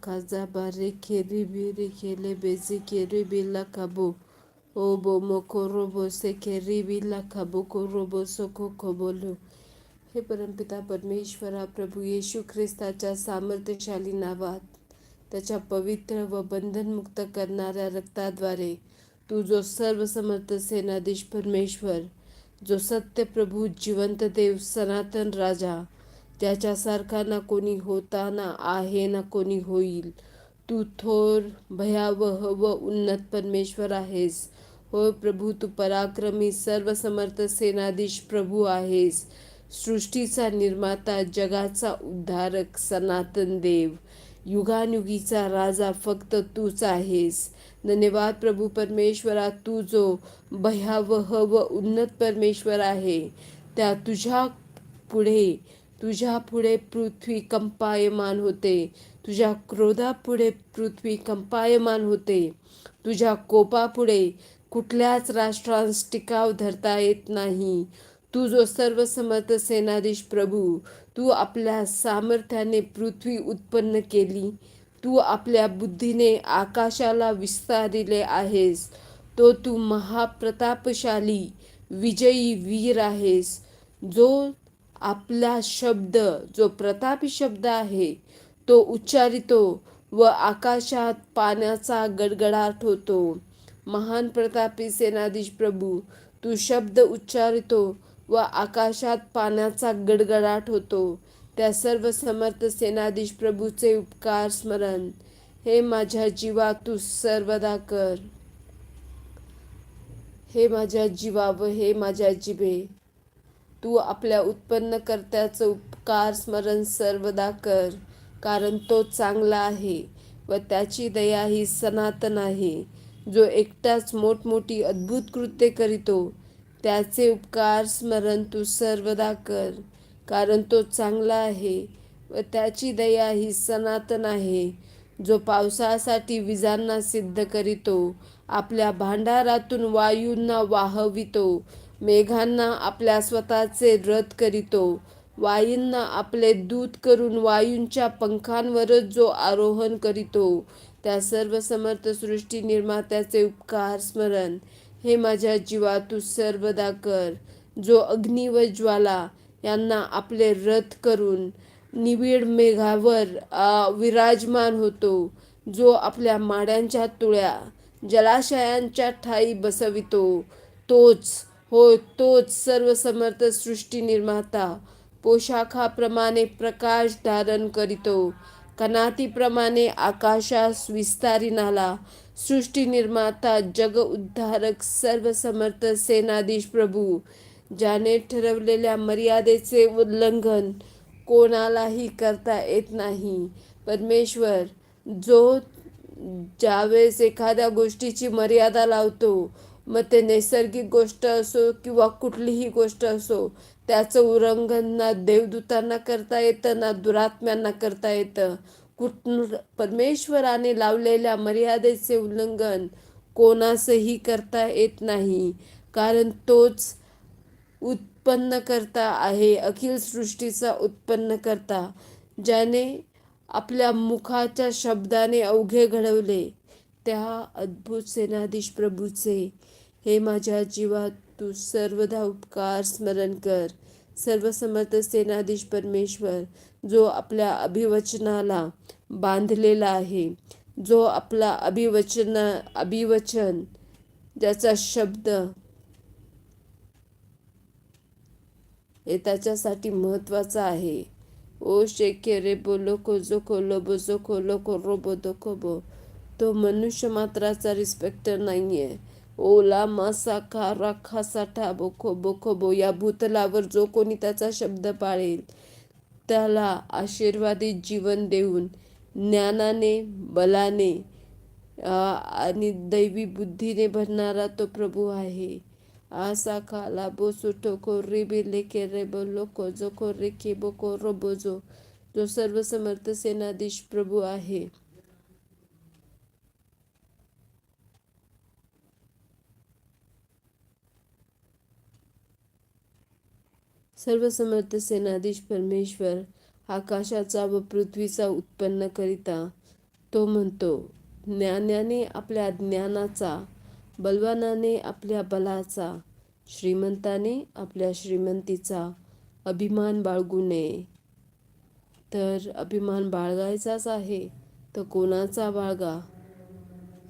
kaza bareke ribi rikele bezike la kabo. Obo mokorobo seke ribi la kabo korobo soko kobolo. हे परमपिता परमेश्वरा प्रभू येशू ख्रिस्ताच्या सामर्थ्यशाली नावात त्याच्या पवित्र व बंधनमुक्त करणाऱ्या रक्ताद्वारे तू जो सर्व समर्थ सेनाधीश परमेश्वर जो सत्य प्रभू जिवंत देव सनातन राजा त्याच्यासारखा ना कोणी होता ना आहे ना कोणी होईल. तू थोर भयावह व उन्नत परमेश्वर आहेस. हो प्रभू तू पराक्रमी सर्व समर्थ सेनाधीश प्रभू आहेस. सृष्टीचा निर्माता जगाचा उद्धारक सनातन देव. युगानुगीचा राजा फक्त तूच आहेस. धन्यवाद प्रभू परमेश्वरा तू जो भयावह व उन्नत परमेश्वर आहे त्या तुझ्या पुढे तुझ्या पुढे पृथ्वी कंपायमान होते. तुझ्या क्रोधापुढे पृथ्वी कंपायमान होते. तुझ्या कोपापुढे कुठल्याच राष्ट्रांस टिकाव धरता येत नाही. तू जो सर्वसमर्थ सेनाधीश प्रभू तू आपल्या सामर्थ्याने पृथ्वी उत्पन्न केली तू आपल्या बुद्धीने आकाशाला विस्तारिले आहेस तो तू महाप्रतापशाली विजयी वीर आहेस. जो आपला शब्द जो प्रतापी शब्द आहे तो उच्चारितो व आकाशात पाण्याचा गडगडाट होतो. महान प्रतापी सेनाधीश प्रभू तू शब्द उच्चारितो व आकाशात पाण्याचा गडगडाट होतो. त्या सर्व समर्थ सेनाधीश प्रभूचे उपकार स्मरण. हे माझ्या जीवा तू सर्वदा कर. हे माझ्या जीवा व हे माझ्या जिभे तू आपल्या उत्पन्नकर्त्याचं उपकार स्मरण सर्वदा कर कारण तो चांगला आहे व त्याची दया ही सनातन आहे. जो एकटाच मोठमोठी अद्भुत कृत्य करीतो त्याचे उपकार स्मरण तू सर्वदा कर कारण तो चांगला आहे व त्याची दया ही सनातन आहे. जो पावसासाठी विजांना सिद्ध करीतो आपल्या भांडारातून वायूंना वाहवितो मेघांना आपल्या स्वतःचे रथ करीतो. वायूंना आपले दूत करून वायूंच्या पंखांवरच जो आरोहण करीतो. त्या सर्व समर्थ सृष्टी निर्मात्याचे उपकार स्मरण. हे माझ्या जीवा तू सर्वदा कर. जो अग्नी व ज्वाला यांना आपले रथ करून निबिड मेघावर विराजमान होतो. जो आपल्या माड्यांच्या तुळ्या जलाशयांच्या ठाई बसवितो. तोच होय तोच सर्वसमर्थ सृष्टी निर्माता. पोशाखाप्रमाणे प्रकाश धारण करीतो. कनातीप्रमाणे आकाशास विस्तारिनाला सृष्टी निर्माता जग उद्धारक सर्वसमर्थ सेनाधीश प्रभू. ज्याने ठरवलेल्या मर्यादेचे उल्लंघन कोणालाही करता येत नाही. परमेश्वर जो ज्यावेळेस एखाद्या गोष्टीची मर्यादा लावतो मग ते नैसर्गिक गोष्ट असो किंवा कुठलीही गोष्ट असो त्याचं उल्लंघन ना देवदूतांना करता येतं ना दुरात्म्यांना करता येतं. कुठ परमेश्वराने लावलेल्या मर्यादेचे उल्लंघन कोणासही करता येत नाही कारण तोच उत्पन्न करता आहे अखिल सृष्टीचा उत्पन्न करता ज्याने आपल्या मुखाच्या शब्दाने अवघे घडवले. त्या अद्भुत सेनाधीश प्रभूचे हे माझ्या जीवात तू सर्वदा उपकार स्मरण कर. सर्वसमर्थ सेनाधीश परमेश्वर जो आपल्या अभिवचनाला बांधलेला आहे जो आपला अभिवचन अभिवचन ज्याचा शब्द हे त्याच्यासाठी महत्त्वाचा आहे. ओ शेके रे बोलो को खोलो बो खोलो को रोबो खोबो. तो मनुष्य मात्राचा रिस्पेक्टर नाही आहे ओला मासा राखासाठा बोखो बोखोबो या भूतलावर जो कोणी त्याचा शब्द पाळेल त्याला आशीर्वादित जीवन देऊन ज्ञानाने बलाने आणि दैवी बुद्धीने भरणारा तो प्रभू आहे. आसा खाला बोसुटो बिले के रे बोलो लोको जो को रेखे बोको बोजो जो सर्व समर्थ सेनाधीश प्रभू आहे. सर्वसमर्थ सेनाधीश परमेश्वर आकाशाचा व पृथ्वीचा उत्पन्न करिता तो म्हणतो ज्ञानाने आपल्या ज्ञानाचा बलवानाने आपल्या बलाचा श्रीमंताने आपल्या श्रीमंतीचा अभिमान बाळगू नये. तर अभिमान बाळगायचाच आहे तर कोणाचा बाळगा?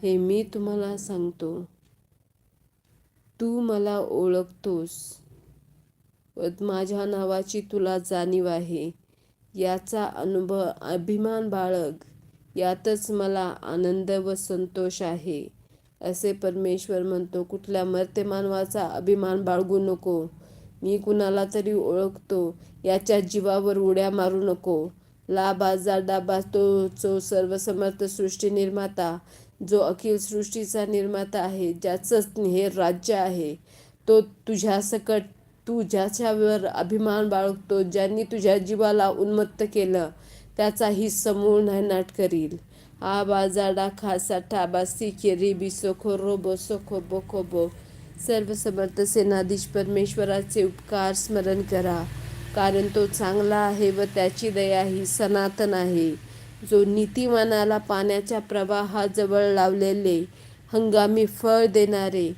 हे मी तुम्हाला सांगतो. तू मला ओळखतोस. माझ्या नावाची तुला जाणीव आहे. याचा अनुभव अभिमान बाळग. यातच मला आनंद व संतोष आहे. असे परमेश्वर म्हणतो कुठल्या मर्त्य मानवाचा अभिमान बाळगू नको. मी कुणाला तरी ओळखतो. याच्या जीवावर उड्या मारू नको. लाबाजा डाबा तो जो सर्वसमर्थ सृष्टी निर्माता जो अखिल सृष्टीचा निर्माता आहे ज्याचंच हे राज्य आहे. तो तुझ्या सकट तू ज्याच्यावर अभिमान बाळगतो ज्यांनी तुझ्या जीवाला उन्मत्त केलं त्याचाही समूळ नायनाट करील. आ बाजाडा खासा ठाबा सिखे रिबी सोखो रोबो सोखो बोखो खोबो सर्व समर्थ सेनाधीश परमेश्वराचे उपकार स्मरण करा कारण तो चांगला आहे व त्याची दया ही सनातन आहे. जो नीतिमानाला पाण्याच्या प्रवाहाजवळ लावलेले हंगामी फळ देणारे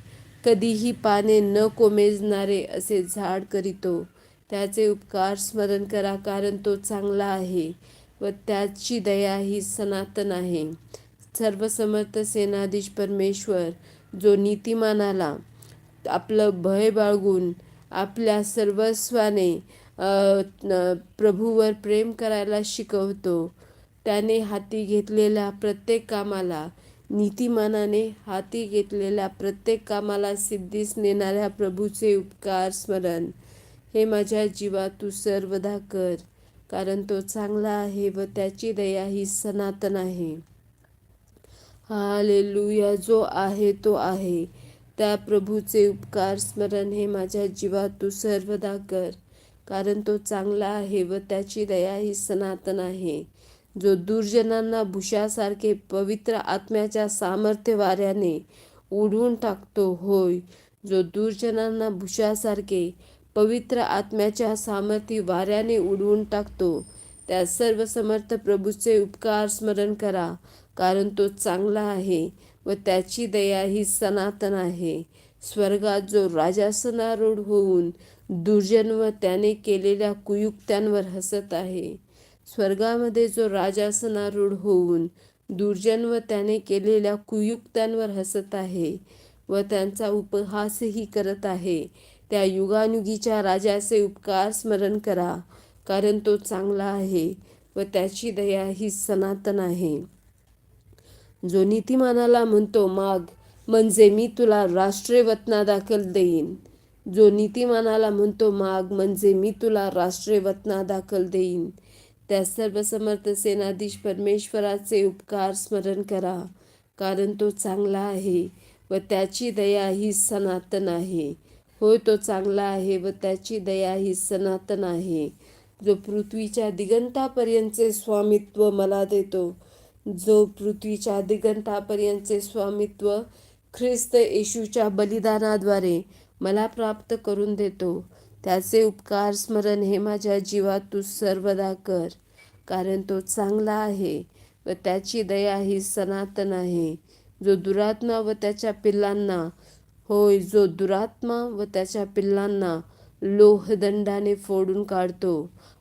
कधीही पाने न कोमेजणारे असे झाड करीतो. त्याचे उपकार स्मरण करा कारण तो चांगला आहे व त्याची दया ही सनातन आहे. सर्वसमर्थ सेनाधीश परमेश्वर जो नीतिमानाला आपलं भय बाळगून आपल्या सर्वस्वाने प्रभूवर प्रेम करायला शिकवतो त्याने हाती घेतलेल्या प्रत्येक कामाला नीतिमानाने हाती घेतलेल्या प्रत्येक कामाला सिद्धीस नेणाऱ्या प्रभूचे उपकार स्मरण. हे माझ्या जीवा तू सर्वदा कर कारण तो चांगला आहे व त्याची दया ही सनातन आहे. हालेलुया जो आहे तो आहे. त्या प्रभूचे उपकार स्मरण हे माझ्या जीवा तू सर्वदा कर कारण तो चांगला आहे व त्याची दया ही सनातन आहे. जो दुर्जनांना भुशासारखे पवित्र आत्म्याच्या सामर्थ्य वाऱ्याने उडवून टाकतो होय जो दुर्जनांना भुशासारखे पवित्र आत्म्याच्या सामर्थ्य वाऱ्याने उडवून टाकतो त्या सर्व समर्थ प्रभूचे उपकार स्मरण करा कारण तो चांगला आहे व त्याची दया ही सनातन आहे. स्वर्गात जो राजासनारूढ होऊन दुर्जन व त्याने केलेल्या कुयुक्त्यांवर हसत आहे. स्वर्गामध्ये जो राजासनारूढ होऊन दुर्जन व त्याने केलेल्या कुयुक्त्यांवर हसत आहे व त्यांचा उपहासही करत आहे. त्या युगानुगीच्या राजाचे उपकार स्मरण करा कारण तो चांगला आहे व त्याची दया ही सनातन आहे. जो नीतिमानाला म्हणतो माग म्हणजे मी तुला राष्ट्रीय वतना दाखल देईन. जो नीतिमानाला म्हणतो माग म्हणजे मी तुला राष्ट्रीय वतना दाखल देईन. त्या सर्व समर्थ सेनाधीश परमेश्वराचे उपकार स्मरण करा कारण तो चांगला आहे व त्याची दया ही सनातन आहे. होय तो चांगला आहे व त्याची दया ही सनातन आहे. जो पृथ्वीच्या दिगंतापर्यंतचे स्वामित्व मला देतो जो पृथ्वीच्या दिगंतापर्यंतचे स्वामित्व ख्रिस्त येशूच्या बलिदानाद्वारे मला प्राप्त करून देतो त्याचे उपकार स्मरण हे माझ्या जीवात तू सर्वदा कर कारण तो चांगला आहे व त्याची दया ही सनातन आहे. जो दुरात्मा व त्याच्या पिल्लांना होय जो दुरात्मा व त्याच्या पिल्लांना लोहदंडाने फोडून काढतो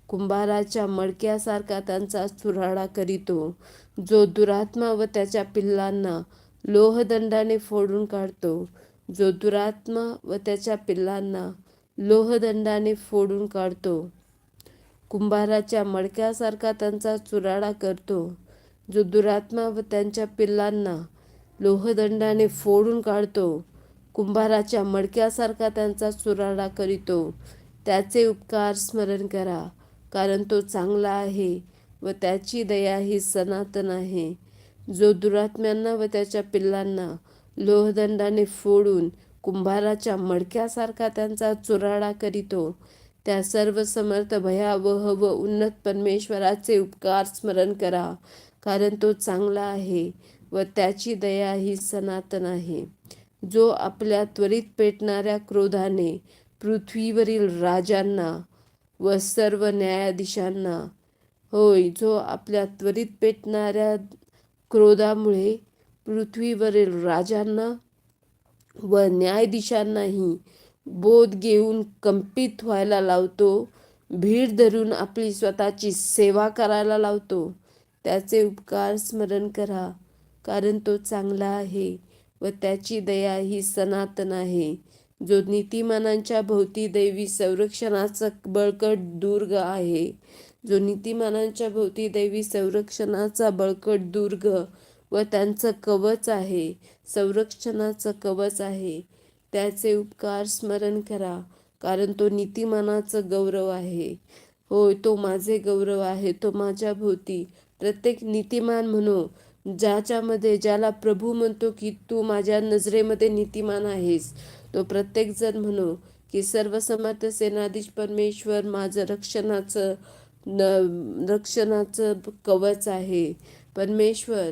कुंभाराच्या मडक्यासारखा त्यांचा चुराडा करीतो जो दुरात्मा व त्याच्या पिल्लांना लोहदंडाने फोडून काढतो जो दुरात्मा व त्याच्या पिल्लांना लोहदंडाने फोडून काढतो. कुंभाराच्या मडक्यासारखा त्यांचा चुराडा करतो. जो दुरात्मा व त्यांच्या पिल्लांना लोहदंडाने फोडून काढतो कुंभाराच्या मडक्यासारखा त्यांचा चुराडा करीतो. त्याचे उपकार स्मरण करा कारण तो चांगला आहे व त्याची दया ही सनातन आहे. जो दुरात्म्यांना व त्याच्या पिल्लांना लोहदंडाने फोडून कुंभाराच्या मडक्यासारखा त्यांचा चुराडा करीतो. त्या सर्व समर्थ भयावह व उन्नत परमेश्वराचे उपकार स्मरण करा कारण तो चांगला आहे व त्याची दया ही सनातन आहे. जो आपल्या त्वरित पेटणाऱ्या क्रोधाने पृथ्वीवरील राजांना व सर्व न्यायाधीशांना होय जो आपल्या त्वरित पेटणाऱ्या क्रोधामुळे पृथ्वीवरील राजांना व न्यायाधीशांनाही बोध घेऊन कंपित व्हायला लावतो. भीड धरून आपली स्वतःची सेवा करायला लावतो. त्याचे उपकार स्मरण करा कारण तो चांगला आहे व त्याची दया ही सनातन आहे. जो नीतिमानांच्या भोवती दैवी संरक्षणाचा बळकट दुर्ग आहे जो नीतिमानांच्या भोवती दैवी संरक्षणाचा बळकट दुर्ग व त्यांचं कवच आहे संरक्षणाचं कवच आहे. त्याचे उपकार स्मरण करा कारण तो नीतिमानाचं गौरव आहे. होय तो माझे गौरव आहे तो माझ्या भोवती. प्रत्येक नीतिमान म्हणू ज्याच्यामध्ये ज्याला प्रभू म्हणतो की तू माझ्या नजरेमध्ये नीतिमान आहेस तो प्रत्येकजण म्हणू की सर्वसमर्थ सेनाधीश परमेश्वर माझं रक्षणाचं न रक्षणाचं कवच आहे. परमेश्वर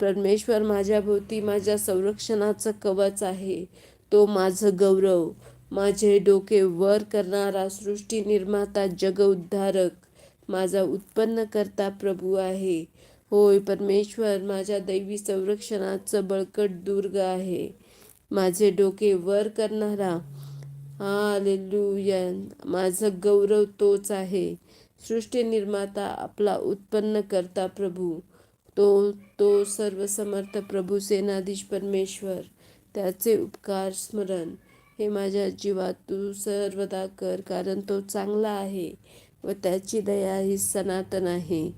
परमेश्वर माझ्याभोवती माझ्या संरक्षणाचं कवच आहे. तो माझं गौरव माझे डोके वर करणारा सृष्टी निर्माता जग उद्धारक माझा उत्पन्न करता प्रभू आहे. होय परमेश्वर माझ्या दैवी संरक्षणाचं बळकट दुर्ग आहे. माझे डोके वर करणारा हालेलुया माझं गौरव तोच आहे. सृष्टी निर्माता आपला उत्पन्न करता प्रभू तो तो सर्वसमर्थ प्रभू सेनाधीश परमेश्वर त्याचे उपकार स्मरण. हे माझ्या जीवात तू सर्वदा कर कारण तो चांगला आहे व त्याची दया ही सनातन आहे.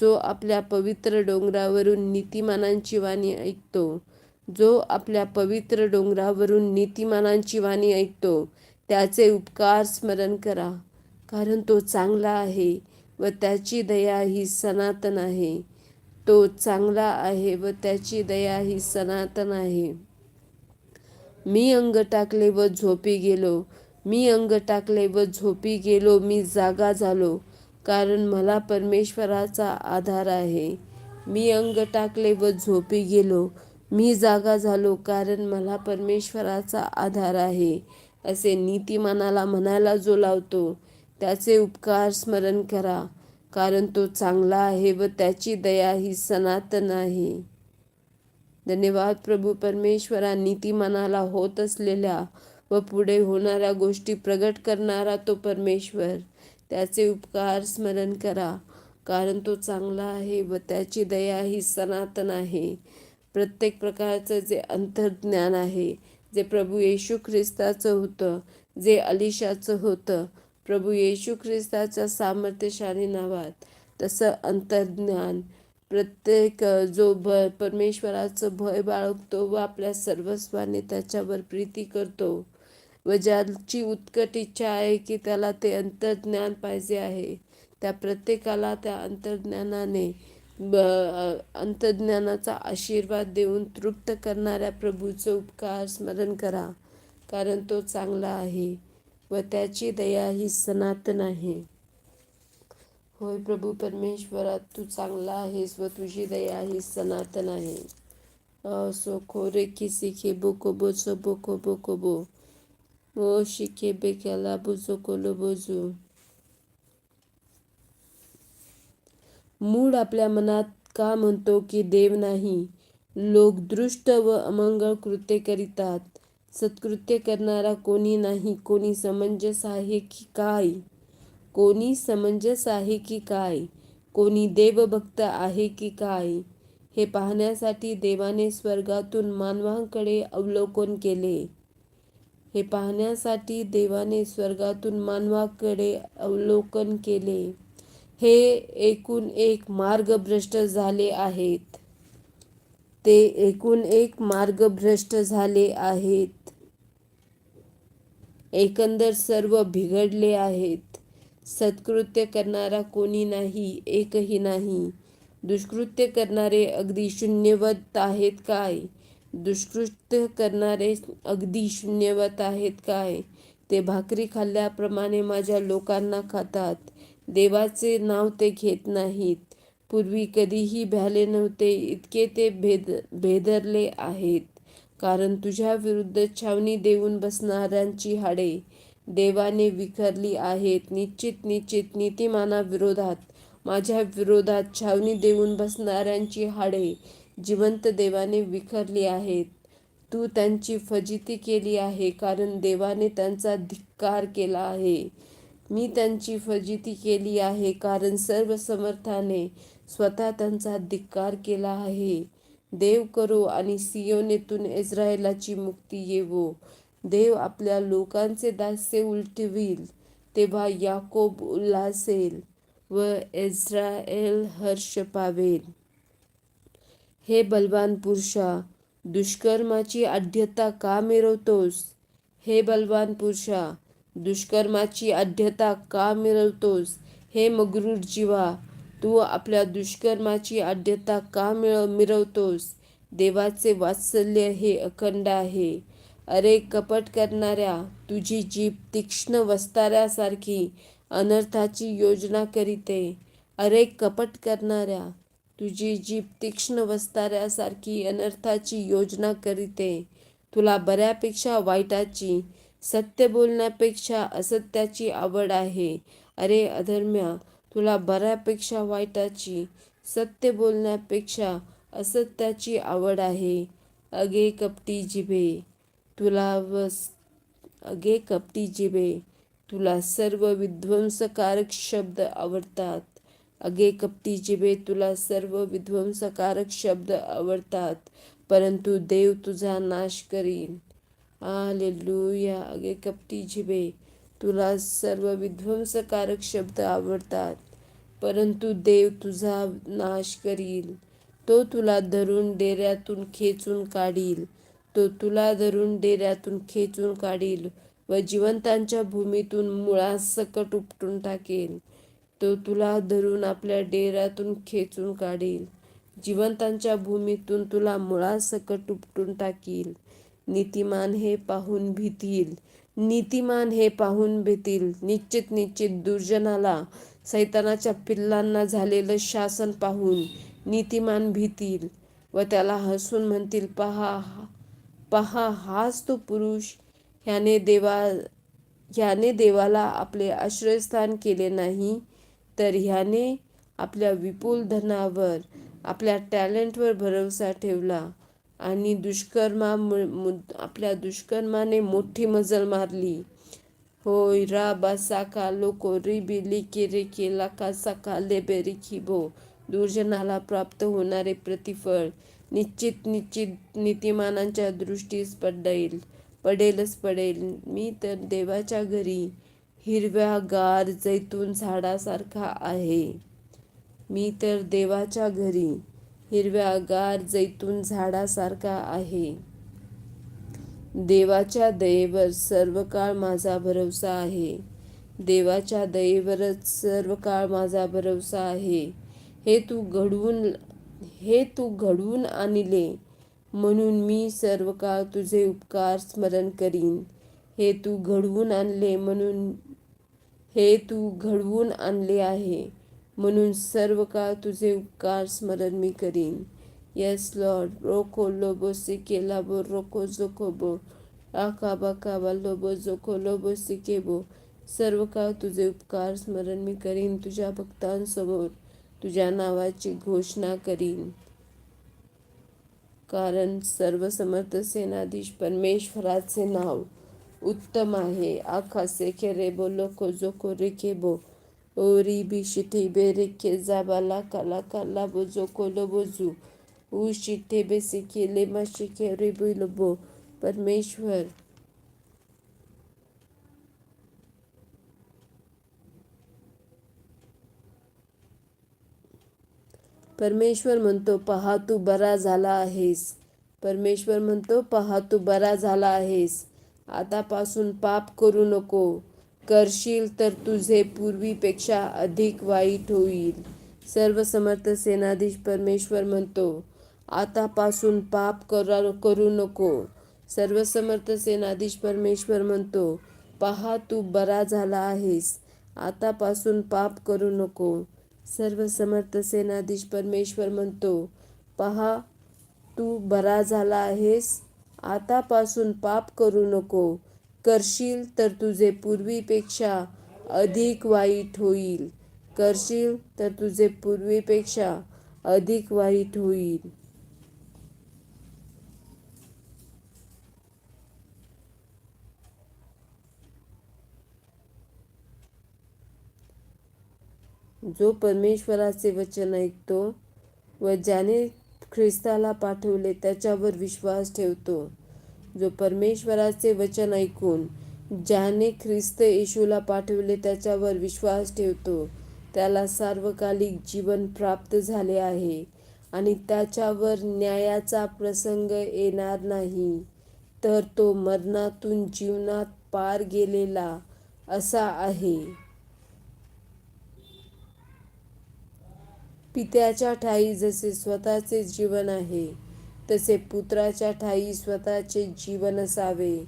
जो आपल्या पवित्र डोंगरावरून नीतिमानांची वाणी ऐकतो जो आपल्या पवित्र डोंगरावरून नीतिमानांची वाणी ऐकतो त्याचे उपकार स्मरण करा कारण तो चांगला आहे व त्याची दया ही सनातन आहे. तो चांगला आहे व त्याची दया ही सनातन आहे. मी अंग टाकले व झोपी गेलो. मी अंग टाकले व झोपी गेलो. मी जागा झालो. कारण मला परमेश्वराचा आधार आहे. मी अंग टाकले व झोपी गेलो. मी जागा झालो. कारण मला परमेश्वराचा आधार आहे. असे नीतिमानाला म्हणायला जो लावतो त्याचे उपकार स्मरण करा. कारण तो चांगला आहे व त्याची दया ही सनातन आहे. धन्यवाद प्रभू. परमेश्वरा नीतिमानाला होत असलेल्या व पुढे होणाऱ्या गोष्टी प्रगट करणारा तो परमेश्वर. त्याचे उपकार स्मरण करा. कारण तो चांगला आहे व त्याची दया ही सनातन आहे. प्रत्येक प्रकारचं जे अंतर्ज्ञान आहे जे प्रभू येशू ख्रिस्ताचं होतं जे अलिशाचं होतं प्रभू येशू ख्रिस्ताच्या सामर्थ्यशाली नावात. तसं अंतर्ज्ञान प्रत्येक जो भ परमेश्वराचं भय बाळगतो व आपल्या सर्वस्वाने त्याच्यावर प्रीती करतो. व ज्याची उत्कट इच्छा आहे की त्याला ते अंतर्ज्ञान पाहिजे आहे त्या प्रत्येकाला त्या अंतर्ज्ञानाने ब अंतर्ज्ञानाचा आशीर्वाद देऊन तृप्त करणाऱ्या प्रभूचं उपकार स्मरण करा कारण तो चांगला आहे. व त्याची दया ही सनातन आहे होय प्रभू परमेश्वरा तू चांगला आहेस व तुझी दया ही सनातन आहे सो खोरे की सिखे बोको बोचो बोको बोको बो ओ शिखे बेक्याला बुजो कोलो बोजू मूळ आपल्या मनात का म्हणतो की देव नाही? लोक दृष्ट व अमंगळ कृत्य करीतात. सत्कृत्य करणारा कोणी नाही कोणी समंजस आहे की काय? कोणी समंजस आहे की काय? कोणी देवभक्त आहे की काय? हे पाहण्यासाठी देवाने स्वर्गातून मानवांकडे अवलोकन केले. हे पाहण्यासाठी देवाने स्वर्गातून मानवाकडे अवलोकन केले. हे एकूण एक मार्गभ्रष्ट झाले आहेत. ते एकूण एक मार्गभ्रष्ट झाले आहेत. एकंदर सर्व बिघडले आहेत. सत्कृत्य करणारा कोणी नाही एकही नाही. दुष्कृत्य करणारे अगदी शून्यवत आहेत काय? दुष्कृत्य करणारे अगदी शून्यवत आहेत काय? ते भाकरी खाल्ल्याप्रमाणे माझ्या लोकांना खातात. देवाचे नाव ते घेत नाहीत. पूर्वी कधीही भ्याले नव्हते इतके ते भेद भेदरले आहेत. कारण तुझ्या विरुद्ध छावणी देऊन बसणाऱ्यांची हाडे देवाने विखरली आहेत. निश्चित निश्चित नीतिमाना विरोधात माझ्या विरोधात छावणी देऊन बसणाऱ्यांची हाडे जिवंत देवाने विखरली आहेत. तू त्यांची फजिती केली आहे कारण देवाने त्यांचा धिक्कार केला आहे. मी त्यांची फजिती केली आहे कारण सर्व समर्थाने स्वतः त्यांचा धिक्कार केला आहे. देव करो आणि सियोनेतून इस्रायलाची मुक्ती येवो. देव आपल्या लोकांचे दास्य उलटवील तेव्हा याकोब उल्हासेल व इस्रायल हर्ष पावेल हे बलवान पुरुषा दुष्कर्माची आढ्यता का मिरवतोस? हे बलवान पुरुषा दुष्कर्माची आढ्यता का मिरवतोस? हे मगरूर जीवा तू आपल्या दुष्कर्माची आद्यता का मिळ मिरवतोस? देवाचे वात्सल्य हे अखंड आहे. अरे कपट करणाऱ्या तुझी जीभ तीक्ष्ण वस्ताऱ्यासारखी अनर्थाची योजना करीते. अरे कपट करणाऱ्या तुझी जीभ तीक्ष्ण वस्ताऱ्यासारखी अनर्थाची योजना करीते. तुला बऱ्यापेक्षा वाईटाची सत्य बोलण्यापेक्षा असत्याची आवड आहे. अरे अधर्म्या तुला बऱ्यापेक्षा वाईटाची सत्य बोलण्यापेक्षा असत्याची आवड आहे. अगे कपटी जिभे तुला वस अगे कपटी जिभे तुला सर्व विध्वंसकारक शब्द आवडतात. अगे कपटी जिभे तुला सर्व विध्वंसकारक शब्द आवडतात परंतु देव तुझा नाश करीन. आलेलुया अगे कपटी जिभे तुला सर्व विध्वंसकारक शब्द आवडतात. परंतु देव तुझा नाश करील. तो तुला धरून डेऱ्यातून खेचून काढील. तो तुला धरून डेऱ्यातून खेचून काढील व जिवंतांच्या भूमीतून मुळासकट उपटून टाकेल. तो तुला धरून आपल्या डेऱ्यातून खेचून काढील. जिवंतांच्या भूमीतून तुला मुळासकट उपटून टाकील. नीतिमान हे पाहून भीतील. नीतिमान हे पाहून भीतील. निश्चित निश्चित दुर्जनाला सैतानाच्या पिल्लांना झालेलं शासन पाहून नीतिमान भीतील व त्याला हसून म्हणतील पहा पहा हाच तो पुरुष. ह्याने देवा ह्याने देवाला आपले आश्रयस्थान केले नाही तर ह्याने आपल्या विपुल धनावर आपल्या टॅलेंटवर भरवसा ठेवला आणि दुष्कर्मा आपल्या दुष्कर्माने मोठी मजल मारली. होय रा बा साका लोको रिबी लिके रेके लाका साका दुर्जनाला प्राप्त होणारे प्रतिफळ निश्चित निश्चित नीतिमानांच्या दृष्टीस पडेल पडेलच पडेल मी तर देवाच्या घरी हिरव्या गार जैतून झाडासारखा आहे मी तर देवाच्या घरी हिरव्या गार जैतून झाडासारखा आहे देवाच्या दयेवर सर्व काळ माझा भरवसा आहे. देवाच्या दयेवरच सर्व काळ माझा भरवसा आहे. हे तू घडवून हे तू घडवून आणले म्हणून मी सर्व काळ तुझे उपकार स्मरण करीन. हे तू घडवून आणले म्हणून हे तू घडवून आणले आहे म्हणून सर्व काळ तुझे उपकार स्मरण मी करीन. Yes, Lord. Roko lobo sike labo roko zokobo. Akaba kaba lobo zoko lobo sikebo. सर्व काळ तुझे उपकार स्मरण मी करीन तुझ्या भक्तांसमोर तुझ्या नावाची घोषणा करीन कारण सर्व समर्थ सेनाधीश परमेश्वराचे नाव उत्तम आहे आखासे खेरे बोलो को जो को रेखे बो ओरी बी बिशिथे बेरेखे जाबाला काला काला बोजो कोलो बोजू ऊ शिथे बेसिके लेमा शिखे रेबो लोबो परमेश्वर. परमेश्वर म्हणतो पहा तू बरा झाला आहेस. परमेश्वर म्हणतो पहा तू बरा झाला आहेस. आतापासून पाप करू नको. करशील तर तुझे पूर्वीपेक्षा अधिक वाईट होईल. सर्व समर्थ सेनाधीश परमेश्वर म्हणतो आतापासून पाप करा करू नको. सर्वसमर्थ सेनाधीश परमेश्वर म्हणतो पहा तू बरा झाला आहेस. आतापासून पाप करू नको. सर्वसमर्थ सेनाधीश परमेश्वर म्हणतो पहा तू बरा झाला आहेस. आतापासून पाप करू नको. करशील तर तुझे पूर्वीपेक्षा अधिक वाईट होईल. करशील तर तुझे पूर्वीपेक्षा अधिक वाईट होईल. जो परमेश्वराचे वचन ऐकतो व ज्याने ख्रिस्ताला पाठवले त्याच्यावर विश्वास ठेवतो. जो परमेश्वराचे वचन ऐकून ज्याने ख्रिस्त येशूला पाठवले त्याच्यावर विश्वास ठेवतो. त्याला सार्वकालिक जीवन प्राप्त झाले आहे आणि त्याच्यावर न्यायाचा प्रसंग येणार नाही. तर तो मरणातून जीवनात पार गेलेला असा आहे. पित्याच्या ठाई जसे स्वतःचे जीवन आहे तसे पुत्राच्या ठाई स्वतःचे जीवन असावे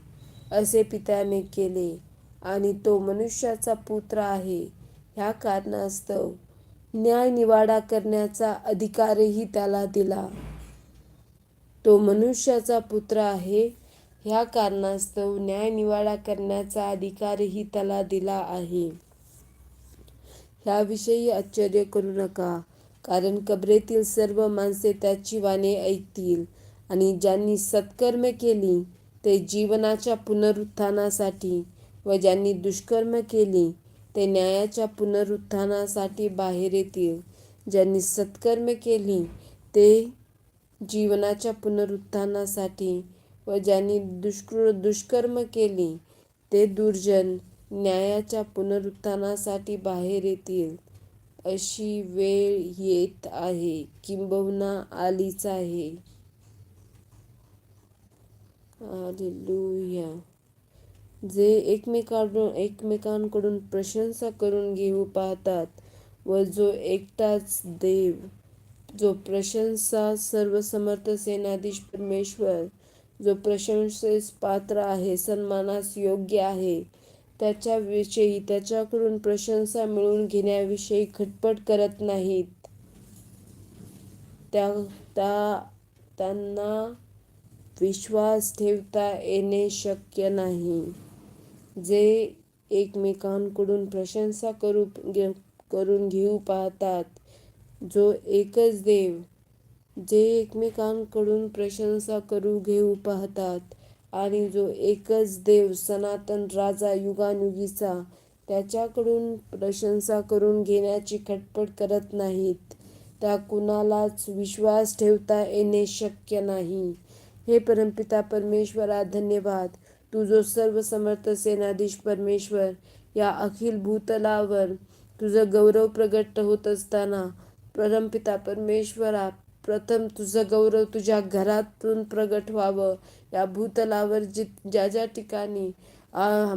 असे पित्याने केले. आणि तो मनुष्याचा पुत्र आहे ह्या कारणास्तव न्याय निवाडा करण्याचा अधिकारही त्याला दिला. तो मनुष्याचा पुत्र आहे ह्या कारणास्तव न्याय निवाडा करण्याचा अधिकारही त्याला दिला आहे. ह्याविषयी आश्चर्य करू नका. कारण कबरेतील सर्व माणसे त्याची वाणे ऐकतील आणि ज्यांनी सत्कर्म केली ते जीवनाच्या पुनरुत्थानासाठी व ज्यांनी दुष्कर्म केली ते न्यायाच्या पुनरुत्थानासाठी बाहेर येतील. ज्यांनी सत्कर्म केली ते जीवनाच्या पुनरुत्थानासाठी व ज्यांनी दुष्कृ दुष्कर्म केली ते दुर्जन न्यायाच्या पुनरुत्थानासाठी बाहेर येतील. अशी वेळ येत आहे. किंबहुना आलीच आहे. हालेलुया. जे एकमेकांकडून एकमेकांकडून प्रशंसा करून घेऊ पाहतात व जो एकटाच देव जो प्रशंसा सर्व समर्थ सेनाधीश परमेश्वर जो प्रशंसेस पात्र आहे सन्मानास योग्य आहे त्याच्याविषयी त्याच्याकडून प्रशंसा मिळवून घेण्याविषयी खटपट करत नाहीत. त्या त्या त्यांना विश्वास ठेवता येणे शक्य नाही. जे एकमेकांकडून प्रशंसा करू करून घेऊ पाहतात जो एकच देव जे एकमेकांकडून प्रशंसा करू घेऊ पाहतात आणि जो एकच देव सनातन राजा युगानुगीचा त्याच्याकडून प्रशंसा करून घेण्याची खटपट करत नाहीत. त्या कुणालाच विश्वास ठेवता येणे शक्य नाही. हे परमपिता परमेश्वरा धन्यवाद. तू जो सर्वसमर्थ सेनाधीश परमेश्वर या अखिल भूतलावर तुझं गौरव प्रगट होत असताना परमपिता परमेश्वरा प्रथम तुझं गौरव तुझ्या घरातून प्रगट व्हावं. या भूतलावर जि ज्या ज्या ठिकाणी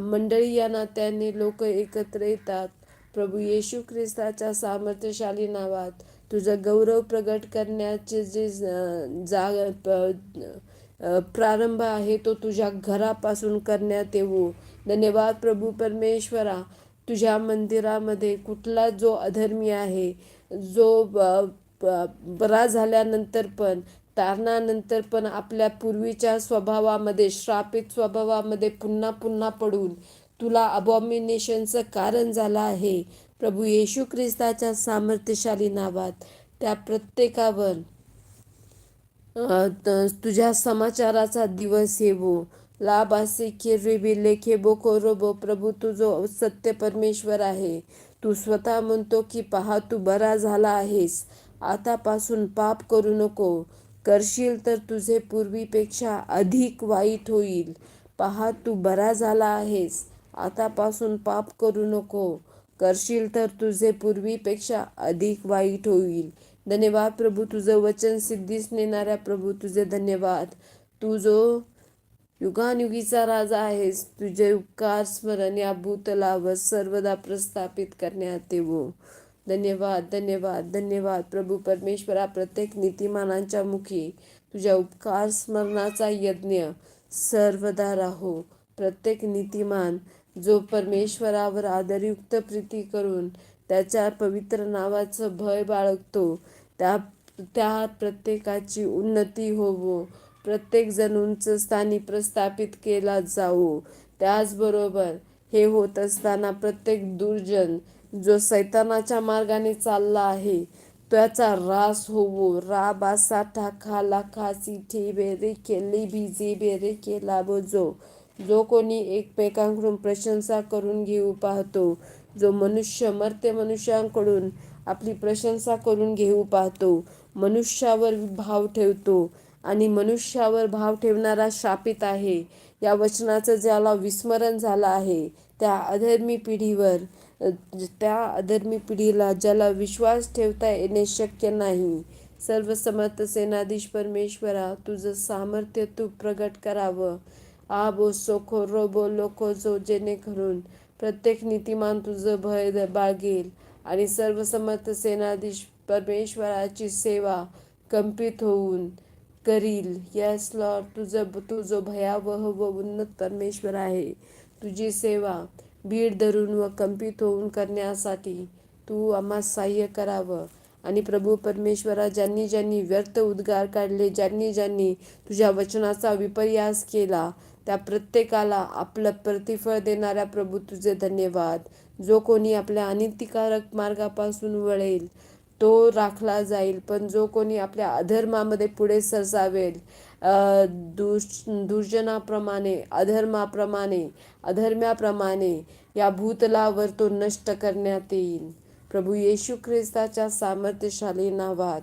मंडळी या नात्याने लोक एकत्र येतात प्रभू येशू ख्रिस्ताच्या सामर्थ्यशाली नावात तुझं गौरव प्रगट करण्याचे जे जा प्रारंभ आहे तो तुझ्या घरापासून करण्यात येऊ धन्यवाद प्रभू परमेश्वरा. तुझ्या मंदिरामध्ये कुठला जो अधर्मी आहे जो बरा झाल्यानंतर पण तारणानंतर पण आपल्या पूर्वीच्या स्वभावामध्ये श्रापित स्वभावामध्ये पुन्हा पुन्हा पडून तुला अबॉमिनेशनचं कारण झालं आहे. प्रभू येशू ख्रिस्ताच्या सामर्थ्यशाली नावात त्या प्रत्येकावर तुझ्या समाचाराचा दिवस येवो. लाभासे खेरिबी लेखे बोको रोबो प्रभू तू जो सत्य परमेश्वर आहे. तू स्वतः म्हणतो की पहा तू बरा झाला आहेस. आतापासून पाप करू नको. करशील तर तुझे पूर्वीपेक्षा अधिक वाईट होईल. पहा तू बरा झाला आहेस. आतापासून पाप करू नको. करशील तर तुझे पूर्वीपेक्षा अधिक वाईट होईल. धन्यवाद प्रभू तुझं वचन सिद्धीस नेणाऱ्या प्रभू तुझे धन्यवाद. तू जो युगानुगीचा राजा आहेस तुझे उपकार स्मरण या भूतलावर सर्वदा प्रस्थापित करण्यात येवो. धन्यवाद धन्यवाद धन्यवाद. प्रभू परमेश्वरा प्रत्येक नीतिमानांच्या मुखी तुझ्या उपकार स्मरणाचा यज्ञ सर्वदा राहो. प्रत्येक नीतिमान जो परमेश्वरावर आदरयुक्त प्रीती करून त्याच्या पवित्र नावाचं भय बाळगतो त्या त्या प्रत्येकाची उन्नती होवो. प्रत्येक जण उंच स्थानी प्रस्थापित केला जावो. त्याचबरोबर हे होत असताना प्रत्येक दुर्जन जो सैतानाच्या मार्गाने चालला आहे त्याचा रास होवो. रा बासा ठाखा लाखा सिठी रे केली भिजी बेरे केला बोजो. जो कोणी एकमेकांकडून प्रशंसा करून घेऊ पाहतो जो मनुष्य मर्त्य मनुष्यांकडून आपली प्रशंसा करून घेऊ पाहतो मनुष्यावर भाव ठेवतो आणि मनुष्यावर भाव ठेवणारा शापित आहे. या वचनाचं ज्याला विस्मरण झालं आहे त्या अधर्मी पिढीवर त्या अधर्मी पिढीला ज्याला विश्वास ठेवता येणे शक्य नाही. सर्व समर्थ सेनाधीश परमेश्वरा तुझं सामर्थ्य तू प्रगट करावं. आ बो सोखो रोबो लोको जो जेणेकरून प्रत्येक नीतिमान तुझं भय द- बाळगेल आणि सर्वसमर्थ सेनाधीश परमेश्वराची सेवा कंपित होऊन करील. यस लॉर्ड तुझं तुझं भयावह व उन्नत परमेश्वर आहे. तुझी सेवा भीड धरून व कंपित होऊन करण्यासाठी तू आम्हा सहाय्य करावं. आणि प्रभू परमेश्वरा ज्यांनी ज्यांनी व्यर्थ उद्गार काढले ज्यांनी ज्यांनी तुझ्या वचनाचा विपर्यास केला त्या प्रत्येकाला आपलं प्रतिफळ देणाऱ्या प्रभू तुझे धन्यवाद. जो कोणी आपल्या अनितिकारक मार्गापासून वळेल तो राखला जाईल. पण जो कोणी आपल्या अधर्मामध्ये पुढे सरसावेल दुर् दुष दुर्जनाप्रमाणे अधर्माप्रमाणे अधर्म्याप्रमाणे या भूतलावर तो नष्ट करण्यात येईल. प्रभू येशू ख्रिस्ताच्या सामर्थ्यशाली नावात.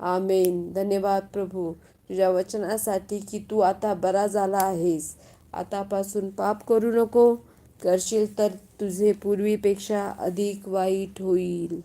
आमेन. धन्यवाद प्रभू. तुझ्या वचनासाठी की तू आता बरा झाला आहेस. आतापासून पाप करू नको. करशील तर तुझे पूर्वीपेक्षा अधिक वाईट होईल.